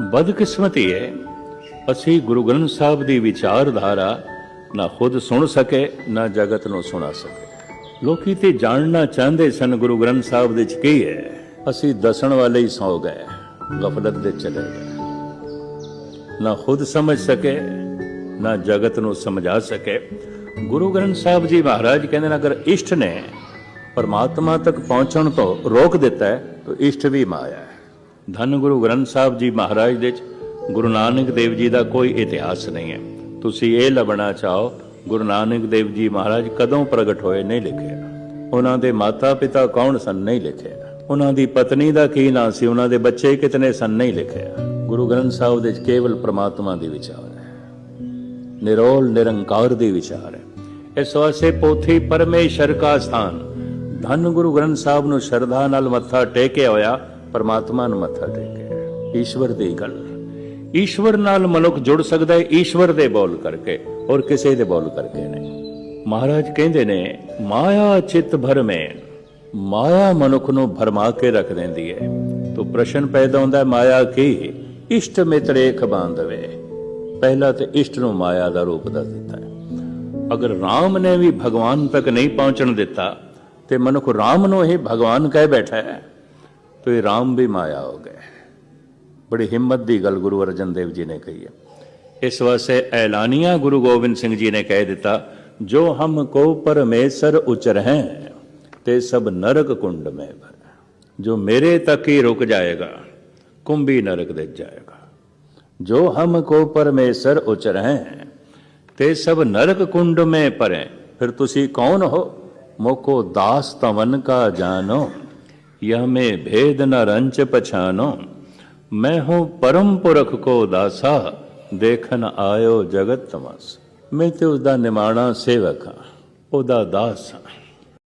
ਬਦਕਿਸਮਤੀ ਹੈ ਅਸੀਂ ਗੁਰੂ ਗ੍ਰੰਥ ਸਾਹਿਬ ਦੀ ਵਿਚਾਰਧਾਰਾ ਨਾ ਖੁਦ ਸੁਣ ਸਕੇ, ਨਾ ਜਗਤ ਨੂੰ ਸੁਣਾ ਸਕੇ। ਲੋਕੀ ਤੇ ਜਾਣਨਾ ਚਾਹੁੰਦੇ ਸਨ ਗੁਰੂ ਗ੍ਰੰਥ ਸਾਹਿਬ ਦੇ ਚ ਕੀ ਹੈ ਅਸੀਂ ਦੱਸਣ ਵਾਲੇ ਹੀ ਸੌ ਗਏ, ਗਫਲਤ ਦੇ ਚਲੇ ਗਏ। ਨਾ ਖੁਦ ਸਮਝ ਸਕੇ, ਨਾ ਜਗਤ ਨੂੰ ਸਮਝਾ ਸਕੇ। ਗੁਰੂ ਗ੍ਰੰਥ ਸਾਹਿਬ ਜੀ ਮਹਾਰਾਜ ਕਹਿੰਦੇ ਨੇ, ਅਗਰ ਇਸ਼ਟ ਨੇ, ਪਰਮਾਤਮਾ ਤੱਕ ਪਹੁੰਚਣ ਤੋਂ ਰੋਕ ਦਿੱਤਾ ਹੈ, ਤਾਂ ਇਸ਼ਟ ਵੀ ਮਾਇਆ ਹੈ। ਧੰਨ ਗੁਰੂ ਗ੍ਰੰਥ ਸਾਹਿਬ ਜੀ ਮਹਾਰਾਜ ਦੇ ਚ, ਗੁਰੂ ਨਾਨਕ ਦੇਵ ਜੀ ਦਾ ਕੋਈ ਇਤਿਹਾਸ ਨਹੀਂ ਹੈ। ਤੁਸੀਂ ਇਹ ਲੱਭਣਾ ਚਾਹੋ, ਗੁਰੂ ਨਾਨਕ ਦੇਵ ਜੀ ਮਹਾਰਾਜ ਕਦੋਂ ਪ੍ਰਗਟ ਹੋਏ ਨਹੀਂ ਲਿਖਿਆ ਉਹਨਾਂ ਦੇ ਮਾਤਾ ਪਿਤਾ ਕੌਣ ਸਨ ਨਹੀਂ ਲਿਖਿਆ ਉਹਨਾਂ ਦੀ ਪਤਨੀ ਦਾ ਕੀ ਨਾਂ ਸੀ, ਉਹਨਾਂ ਦੇ ਬੱਚੇ ਕਿਤਨੇ ਸਨ ਨਹੀਂ ਲਿਖਿਆ ਗੁਰੂ ਗ੍ਰੰਥ ਸਾਹਿਬ ਦੇ ਕੇਵਲ ਪ੍ਰਮਾਤਮਾ ਦੀ ਵਿਚਾਰ ਹੈ। ਨਿਰੋਲ ਨਿਰੰਕਾਰ ਦੀ ਵਿਚਾਰ ਹੈ। ਇਸ ਵਾਸਤੇ ਪੋਥੀ ਪਰਮੇਸ਼ਰ ਕਾ ਸਥਾਨ। ਧੰਨ ਗੁਰੂ ਗ੍ਰੰਥ ਸਾਹਿਬ ਨੂੰ ਸ਼ਰਧਾ ਨਾਲ ਮੱਥਾ ਟੇਕਿਆ ਹੋਇਆ ਪਰਮਾਤਮਾ ਨੂੰ ਮੱਥਾ ਟੇਕਿਆ। ਈਸ਼ਵਰ ਦੀ ਗੱਲ। ਈਸ਼ਵਰ ਨਾਲ ਮਨੁੱਖ ਜੁੜ ਸਕਦਾ ਹੈ, ਈਸ਼ਵਰ ਦੇ ਬੋਲ ਕਰਕੇ ਔਰ ਕਿਸੇ ਦੇ ਬੋਲ ਕਰਕੇ ਨਹੀਂ। ਮਹਾਰਾਜ ਕਹਿੰਦੇ ਨੇ, ਮਾਇਆ ਚਿੱਤ ਭਰਮੇ ਮਾਇਆ ਮਨੁੱਖ ਨੂੰ ਭਰਮਾ ਕੇ ਰੱਖ ਦਿੰਦੀ ਹੈ। ਤੋ ਪ੍ਰਸ਼ਨ ਪੈਦਾ ਹੁੰਦਾ ਮਾਇਆ ਕੀ? ਇਸ਼ਟ ਮਿੱਤਰ ਏਕ ਬਾਂਧਵੇ। ਪਹਿਲਾ ਤੇ ਇਸ਼ਟ ਨੂੰ ਮਾਇਆ ਦਾ ਰੂਪ ਦੱਸ ਦਿੱਤਾ ਹੈ। ਅਗਰ ਰਾਮ ਨੇ ਵੀ ਭਗਵਾਨ ਤੱਕ ਨਹੀਂ ਪਹੁੰਚਣ ਦਿੱਤਾ, ਤੇ ਮਨੁੱਖ ਰਾਮ ਨੂੰ ਹੀ ਭਗਵਾਨ ਕਹਿ ਬੈਠਾ ਹੈ। ਤੇ ਇਹ ਰਾਮ ਵੀ ਮਾਇਆ ਹੋ ਗਏ ਬੜੀ ਹਿੰਮਤ ਦੀ ਗੱਲ ਗੁਰੂ ਅਰਜਨ ਦੇਵ ਜੀ ਨੇ ਕਹੀ ਹੈ ਇਸ ਵਾਸਤੇ ਐਲਾਨੀਆਂ ਗੁਰੂ ਗੋਬਿੰਦ ਸਿੰਘ ਜੀ ਨੇ ਕਹਿ ਦਿੱਤਾ ਜੋ ਹਮ ਕੋ ਪਰਮੇਸ਼ਰ ਉਚਰ ਹੈ ਤੇ ਸਭ ਨਰਕ ਕੁੰਡ ਮੇ ਭਰ ਜੋ ਮੇਰੇ ਤੱਕ ਹੀ ਰੁਕ ਜਾਏਗਾ ਕੁੰਭੀ ਨਰਕ ਦੇ ਜਾਏਗਾ ਜੋ ਹਮ ਕੋ ਪਰਮੇਸ਼ਰ ਉਚਰ ਹੈ ਤੇ ਸਭ ਨਰਕ ਕੁੰਡ ਮੇ ਪਰੇ ਫਿਰ ਤੁਸੀਂ ਕੌਣ ਹੋ ਮੋਕੋ ਦਾਸ ਤਵਨ ਕਾ ਜਾਨੋ यह में भेद न रंच पछानो मैं हूं परम पुरख को दासा ਦੇਖਣ ਆਇਓ ਜਗਤ ਤਮਸ ਮੈਂ ਤੇ ਉਸ ਦਾ ਨਿਮਾਣਾ ਸੇਵਕ ਹਾਂ ਉਹਦਾ ਦਾਸ ਹਾਂ